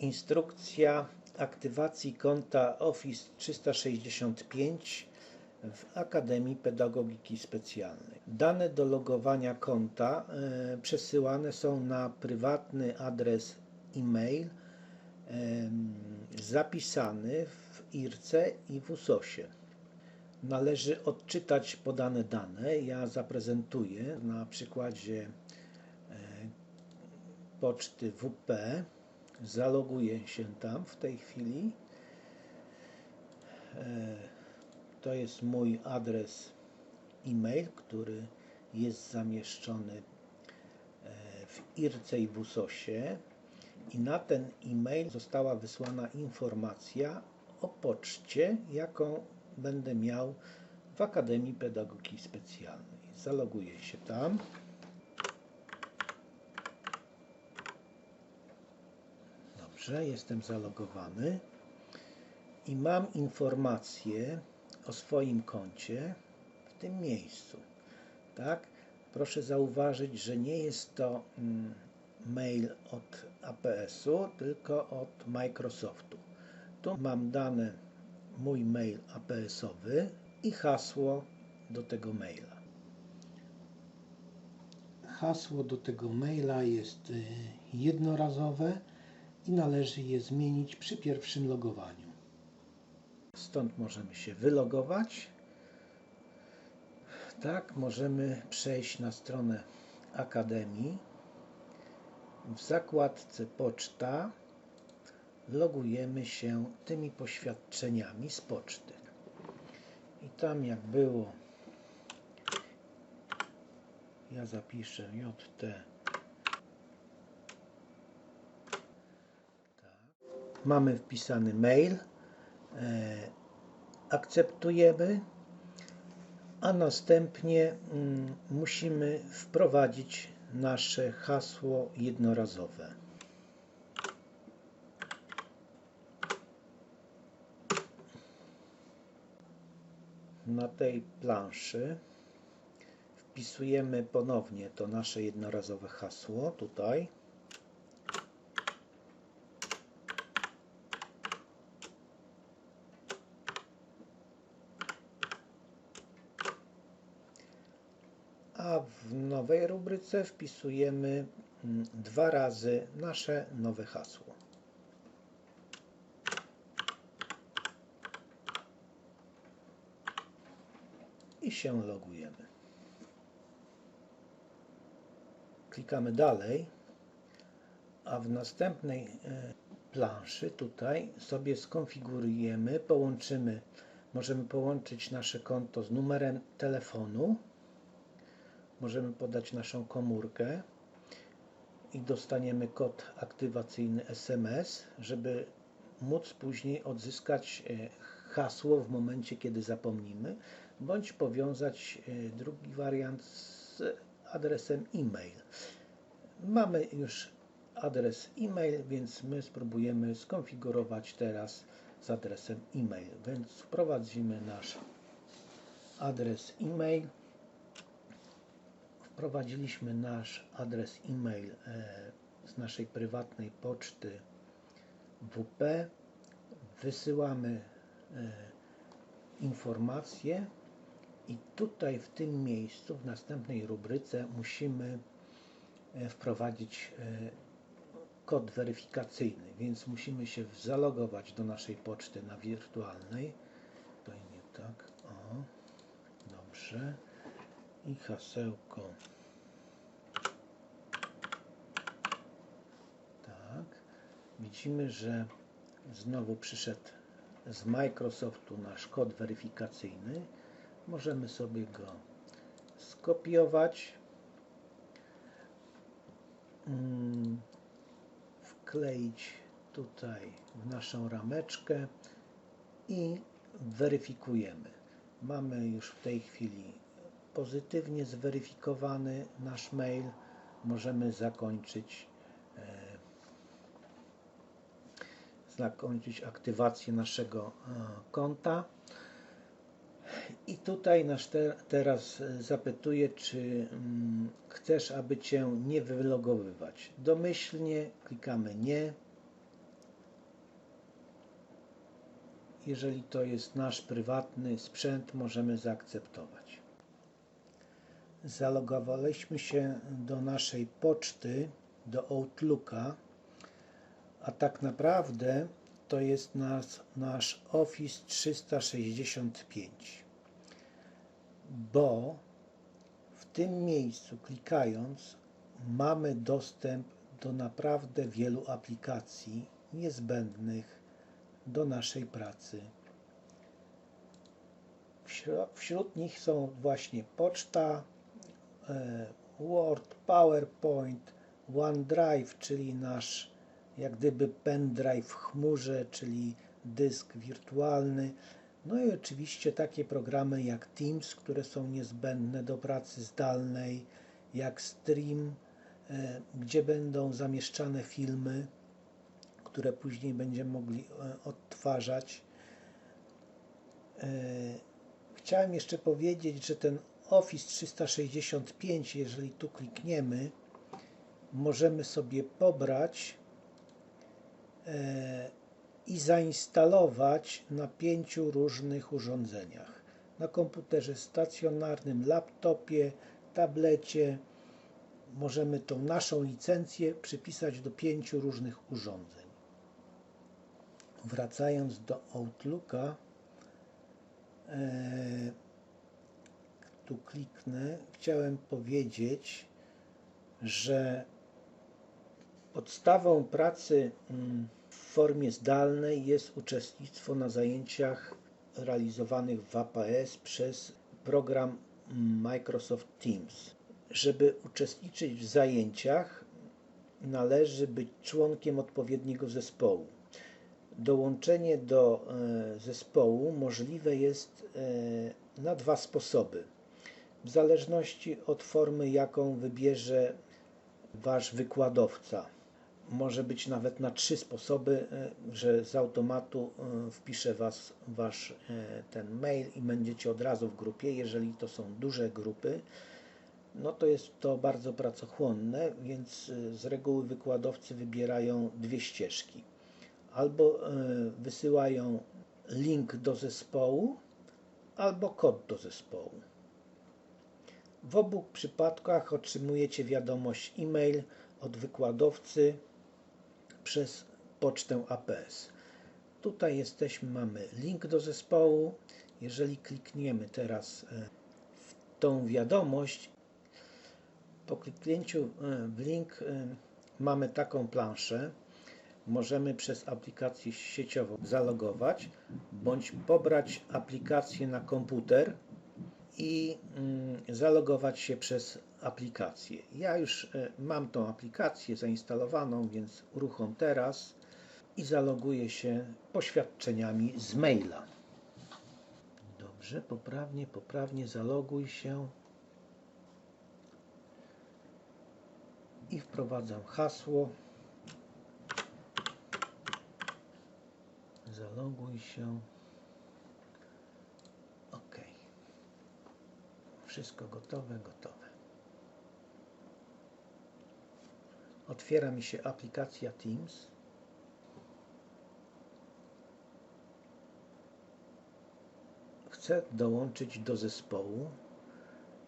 Instrukcja aktywacji konta Office 365 w Akademii Pedagogiki Specjalnej. Dane do logowania konta e, przesyłane są na prywatny adres e-mail em, zapisany w IRCE i w USOSie. Należy odczytać podane dane. Ja zaprezentuję na przykładzie e, poczty WP. Zaloguję się tam w tej chwili. E, To jest mój adres e-mail, który jest zamieszczony e, w IRCE i w USOSie. I na ten e-mail została wysłana informacja o poczcie, jaką będę miał w Akademii Pedagogiki Specjalnej. Zaloguję się tam. Dobrze, jestem zalogowany i mam informację o swoim koncie w tym miejscu. Tak? Proszę zauważyć, że nie jest to mm, mail od APS-u, tylko od Microsoftu. Tu mam dane mój mail APS-owy i hasło do tego maila. Hasło do tego maila jest y, jednorazowe i należy je zmienić przy pierwszym logowaniu. Stąd możemy się wylogować. Tak, możemy przejść na stronę Akademii. W zakładce Poczta logujemy się tymi poświadczeniami z poczty. I tam jak było, ja zapiszę JT. Mamy wpisany mail. E, akceptujemy, a następnie mm, musimy wprowadzić nasze hasło jednorazowe. Na tej planszy wpisujemy ponownie to nasze jednorazowe hasło tutaj. A w rubryce wpisujemy mm, dwa razy nasze nowe hasło. I się logujemy. Klikamy dalej, a w następnej e, planszy tutaj sobie skonfigurujemy, połączymy, możemy połączyć nasze konto z numerem telefonu, możemy podać naszą komórkę i dostaniemy kod aktywacyjny SMS, żeby móc później odzyskać e, hasło w momencie, kiedy zapomnimy, bądź powiązać e, drugi wariant z adresem e-mail. Mamy już adres e-mail, więc my spróbujemy skonfigurować teraz z adresem e-mail. Więc wprowadzimy nasz adres e-mail. Wprowadziliśmy nasz adres e-mail e, z naszej prywatnej poczty WP. Wysyłamy e, informacje i tutaj w tym miejscu, w następnej rubryce musimy e, wprowadzić kod weryfikacyjny, więc musimy się zalogować do naszej poczty na wirtualnej. To nie tak, o, dobrze. I hasełko. Tak. Widzimy, że znowu przyszedł z Microsoftu nasz kod weryfikacyjny. Możemy sobie go skopiować, mm, wkleić tutaj w naszą rameczkę i weryfikujemy. Mamy już w tej chwili pozytywnie zweryfikowany nasz mail. Możemy zakończyć e, zakończyć aktywację naszego e, konta. I tutaj nas te, teraz e, zapytuje, czy mm, chcesz, aby Cię nie wylogowywać. Domyślnie klikamy nie. jeżeli to jest nasz prywatny sprzęt, możemy zaakceptować. Zalogowaliśmy się do naszej poczty, do Outlooka, a tak naprawdę to jest nas, nasz Office 365, bo w tym miejscu klikając mamy dostęp do naprawdę wielu aplikacji niezbędnych do naszej pracy. Wśród nich są właśnie poczta, Word, PowerPoint, OneDrive, czyli nasz jak gdyby pendrive w chmurze, czyli dysk wirtualny. No i oczywiście takie programy jak Teams, które są niezbędne do pracy zdalnej, jak Stream, e, gdzie będą zamieszczane filmy, które później będziemy mogli e, odtwarzać. E, Chciałem jeszcze powiedzieć, że ten Office 365, jeżeli tu klikniemy, możemy sobie pobrać e, i zainstalować na pięciu różnych urządzeniach. Na komputerze stacjonarnym, laptopie, tablecie. Możemy tą naszą licencję przypisać do pięciu różnych urządzeń. Wracając do Outlooka, e, tu kliknę, chciałem powiedzieć, że podstawą pracy mm, w formie zdalnej jest uczestnictwo na zajęciach realizowanych w APS przez program Microsoft Teams. Żeby uczestniczyć w zajęciach, należy być członkiem odpowiedniego zespołu. Dołączenie do e, zespołu możliwe jest e, na dwa sposoby. W zależności od formy, jaką wybierze Wasz wykładowca. Może być nawet na trzy sposoby, e, że z automatu e, wpisze Was Wasz e, ten mail i będziecie od razu w grupie. Jeżeli to są duże grupy, no to jest to bardzo pracochłonne, więc z reguły wykładowcy wybierają dwie ścieżki. Albo wysyłają link do zespołu, albo kod do zespołu. W obu przypadkach otrzymujecie wiadomość e-mail od wykładowcy przez pocztę APS. Tutaj jesteśmy, mamy link do zespołu. Jeżeli klikniemy teraz e, w tą wiadomość, po kliknięciu e, w link e, mamy taką planszę. Możemy przez aplikację sieciową zalogować bądź pobrać aplikację na komputer i mm, zalogować się przez aplikację. Ja już e, mam tą aplikację zainstalowaną, więc uruchom teraz i zaloguję się poświadczeniami z maila. Dobrze, poprawnie, poprawnie zaloguj się i wprowadzam hasło. Zaloguj się. Wszystko gotowe, gotowe. Otwiera mi się aplikacja Teams. Chcę dołączyć do zespołu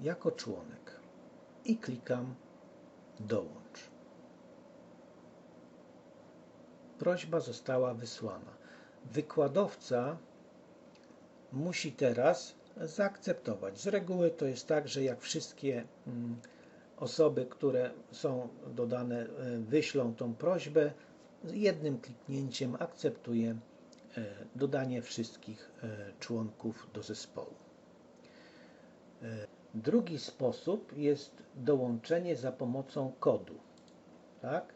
jako członek i klikam dołącz. Prośba została wysłana. Wykładowca musi teraz zaakceptować. Z reguły to jest tak, że jak wszystkie mm, osoby, które są dodane, e, wyślą tą prośbę, jednym kliknięciem akceptuje e, dodanie wszystkich e, członków do zespołu. Drugi sposób jest dołączenie za pomocą kodu. Tak?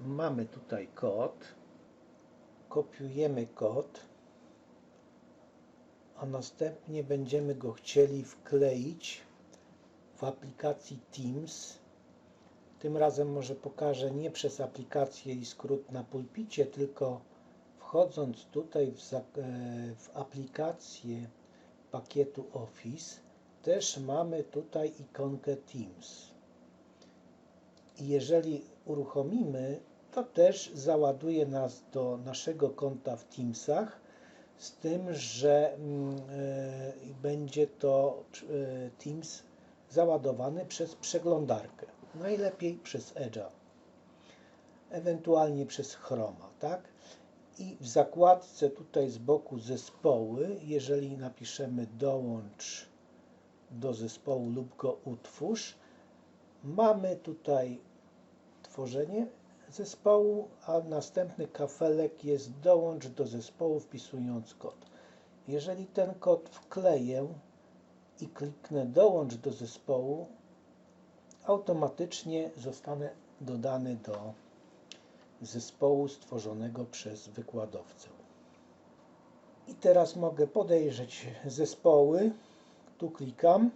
Mamy tutaj kod, kopiujemy kod, a następnie będziemy go chcieli wkleić w aplikacji Teams. Tym razem może pokażę nie przez aplikację i skrót na pulpicie, tylko wchodząc tutaj w, w aplikację pakietu Office, też mamy tutaj ikonkę Teams. I jeżeli uruchomimy, to też załaduje nas do naszego konta w Teamsach, z tym, że mm, e, będzie to e, Teams załadowany przez przeglądarkę. Najlepiej przez Edge'a, ewentualnie przez Chroma, tak? I w zakładce tutaj z boku zespoły, jeżeli napiszemy dołącz do zespołu lub go utwórz, mamy tutaj tworzenie zespołu, a następny kafelek jest dołącz do zespołu wpisując kod. Jeżeli ten kod wkleję i kliknę dołącz do zespołu, automatycznie zostanę dodany do zespołu stworzonego przez wykładowcę. I teraz mogę podejrzeć zespoły. Tu klikam.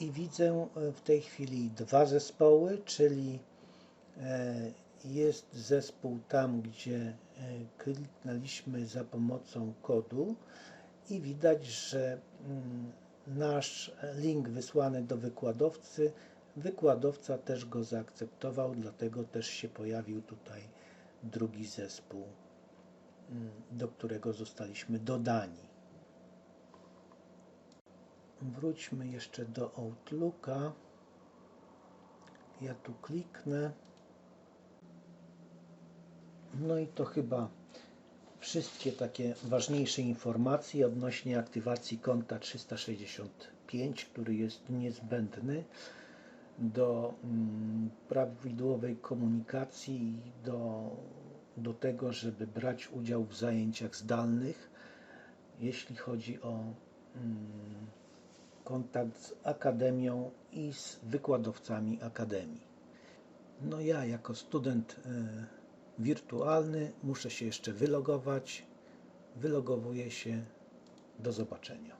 I widzę e, w tej chwili dwa zespoły, czyli e, jest zespół tam, gdzie e, kliknęliśmy za pomocą kodu i widać, że mm, nasz link wysłany do wykładowcy, wykładowca też go zaakceptował, dlatego też się pojawił tutaj drugi zespół, mm, do którego zostaliśmy dodani. Wróćmy jeszcze do Outlooka. Ja tu kliknę. No i to chyba wszystkie takie ważniejsze informacje odnośnie aktywacji konta 365, który jest niezbędny do mm, prawidłowej komunikacji do, do tego, żeby brać udział w zajęciach zdalnych, jeśli chodzi o mm, kontakt z akademią i z wykładowcami akademii. No ja jako student e, wirtualny muszę się jeszcze wylogować. Wylogowuję się. Do zobaczenia.